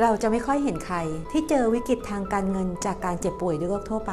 เราจะไม่ค่อยเห็นใคร ที่เจอวิกฤตทางการเงิน จากการเจ็บป่วยด้วยโรคทั่วไป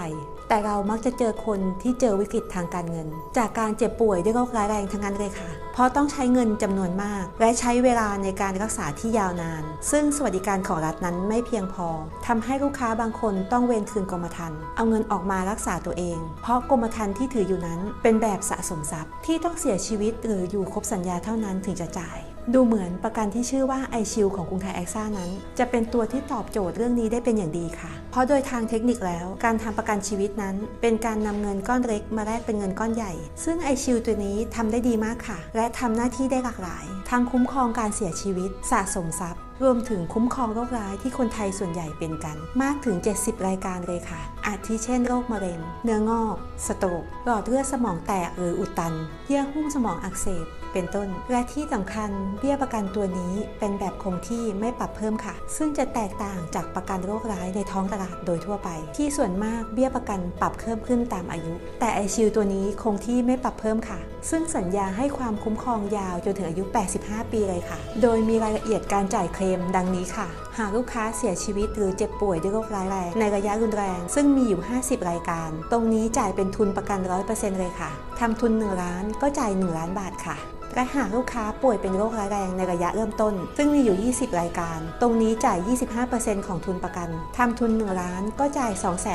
แต่เรามักจะเจอคนที่เจอวิกฤตทางการเงิน จากการเจ็บป่วยด้วยโรคร้ายแรงทั้งนั้นเลยค่ะ เพราะต้องใช้เงินจำนวนมาก และใช้เวลาในการรักษาที่ยาวนาน ซึ่งสวัสดิการของรัฐนั้นไม่เพียงพอทำให้ลูกค้าบางคนต้องเวนคืนกรมธรรม์เอาเงินออกมารักษาตัวเอง เพราะกรมธรรม์ที่ถืออยู่นั้น เป็นแบบสะสมทรัพย์ที่ต้องเสียชีวิตหรืออยู่ครบสัญญาเท่านั้นถึงจะจ่าย ดูเหมือนประกันที่ชื่อว่าไอชิลของกรุงไทยแอคซ่านั้น จะเป็นตัวที่ตอบโจทย์เรื่องนี้ได้เป็นอย่างดีค่ะ เพราะโดยทางเทคนิคแล้วการทำประกันชีวิตนั้น เป็นการนำเงินก้อนเล็กมาแลกเป็นเงินก้อนใหญ่ ซึ่งไอชิลตัวนี้ทำได้ดีมากค่ะ และทำหน้าที่ได้หลากหลาย ทั้งคุ้มครองการเสียชีวิต สะสมทรัพย์ รวมถึงคุ้มครองโรคร้ายที่คนไทยส่วนใหญ่เป็นกัน มากถึง 70 รายการเลยค่ะ อาทิเช่นโรคมะเร็ง เนื้องอก สโตรกหลอดเลือดสมองแตกหรืออุดตัน เยื่อหุ้มสมองอักเสบ เป็นต้น และที่สำคัญเบี้ยประกันตัวนี้เป็นแบบคงที่ไม่ปรับเพิ่มค่ะ ซึ่งจะแตกต่างจากประกันโรคร้ายในท้องตลาดโดยทั่วไป ที่ส่วนมากเบี้ยประกันปรับเพิ่มขึ้นตามอายุ แต่ไอชิลตัวนี้คงที่ไม่ปรับเพิ่มค่ะ ซึ่งสัญญาให้ความคุ้มครองยาวจนถึงอายุ 85 ปีเลยค่ะ โดยมีรายละเอียดการจ่ายเคลมดังนี้ค่ะ หากลูกค้าเสียชีวิตหรือเจ็บป่วยด้วยโรคร้ายแรงในระยะรุนแรง ซึ่งมีอยู่ 50 รายการ ตรงนี้จ่ายเป็นทุนประกัน 100%เลยค่ะทำทุน 1 ล้านก็จ่าย 1 ล้านบาทค่ะ และหากลูกค้าป่วยเป็นโรคร้ายแรงในระยะเริ่มต้น ซึ่งมีอยู่ 20 รายการ ตรงนี้จ่าย 25%ของทุนประกัน ทำทุน 1 ล้านก็จ่าย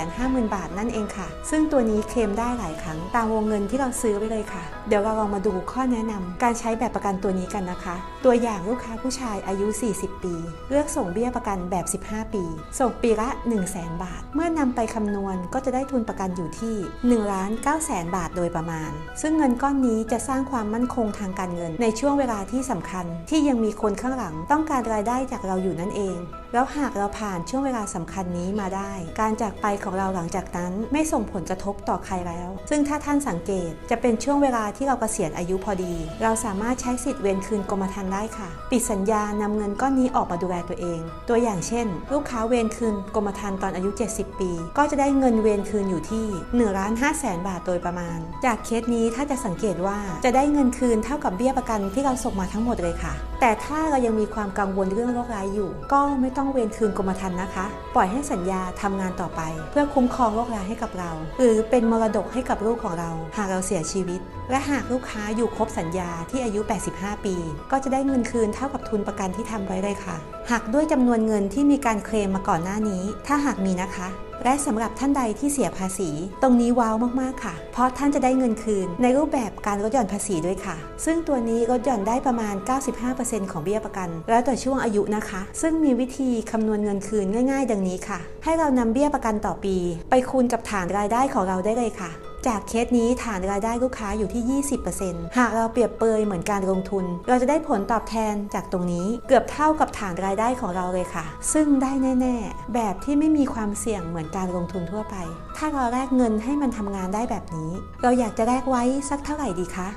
250,000 บาทนั่นเองค่ะ ซึ่งตัวนี้เคลมได้หลายครั้ง ตามวงเงินที่เราซื้อไปเลยค่ะ เดี๋ยวเราลองมาดูข้อแนะนำการใช้แบบประกันตัวนี้กันนะคะ ตัวอย่างลูกค้าผู้ชายอายุ 40 ปี เลือกส่งเบี้ยประกันแบบ 15 ปี ส่งปีละ 1 0 0 0 0แบาท เมื่อนำไปคำนวณก็จะได้ทุนประกันอยู่ที่1ล้าน9แสนบาทโดยประมาณ ซึ่งเงินก้อนนี้จะสร้างความมั่นคงทางการเงิน ในช่วงเวลาที่สำคัญที่ยังมีคนข้างหลังต้องการรายได้จากเราอยู่นั่นเองแล้วหากเราผ่านช่วงเวลาสำคัญนี้มาได้ การจากไปของเราหลังจากนั้นไม่ส่งผลกระทบต่อใครแล้ว ซึ่งถ้าท่านสังเกตจะเป็นช่วงเวลาที่เรากเกษียณอายุพอดี เราสามารถใช้สิทธิ์เวนคืนกรมธรรม์ได้ค่ะ ปิดสัญญานำเงินก้อนนี้ออกมาดูแลตัวเอง ตัวอย่างเช่น ลูกค้าเวนคืนกรมธรรม์ตอนอายุ 70 ปี ก็จะได้เงินเวนคืนอยู่ที่1ล้าน5แสนบาทโดยประมาณ จากเคสนี้ถ้าจะสังเกตว่าจะได้เงินคืนเท่ากับเบี้ยประกันที่เราส่งมาทั้งหมดเลยค่ะ แต่ถ้าเรายังมีความกังวลเรื่องโรคร้ายอยู่ ก็ไม่ต้องเวนคืนกรมธรรม์นะคะ ปล่อยให้สัญญาทำงานต่อไป เพื่อคุ้มครองโรคร้ายให้กับเรา หรือเป็นมรดกให้กับลูกของเรา หากเราเสียชีวิต และหากลูกค้าอยู่ครบสัญญาที่อายุ 85 ปี ก็จะได้เงินคืนเท่ากับทุนประกันที่ทำไว้เลยค่ะ หากด้วยจำนวนเงินที่มีการเคลมมาก่อนหน้านี้ ถ้าหากมีนะคะ และสำหรับท่านใดที่เสียภาษี ตรงนี้ว้าวมากๆค่ะ เพราะท่านจะได้เงินคืน ในรูปแบบการลดหย่อนภาษีด้วยค่ะ ซึ่งตัวนี้ลดหย่อนได้ประมาณ 95%ของเบี้ยประกัน แล้วแต่ช่วงอายุนะคะ ซึ่งมีวิธีคำนวณเงินคืนง่าย ๆ ดังนี้ค่ะ ให้เรานำเบี้ยประกันต่อปี ไปคูณกับฐานรายได้ของเราได้เลยค่ะ จากเคสนี้ฐานรายได้ลูกค้าอยู่ที่ 20%หากเราเปรียบเปยเหมือนการลงทุน เราจะได้ผลตอบแทนจากตรงนี้เกือบเท่ากับฐานรายได้ของเราเลยค่ะ ซึ่งได้แน่ ๆ แบบที่ไม่มีความเสี่ยงเหมือนการลงทุนทั่วไป ถ้าเราแลกเงินให้มันทำงานได้แบบนี้ เราอยากจะแลกไว้สักเท่าไหร่ดีคะ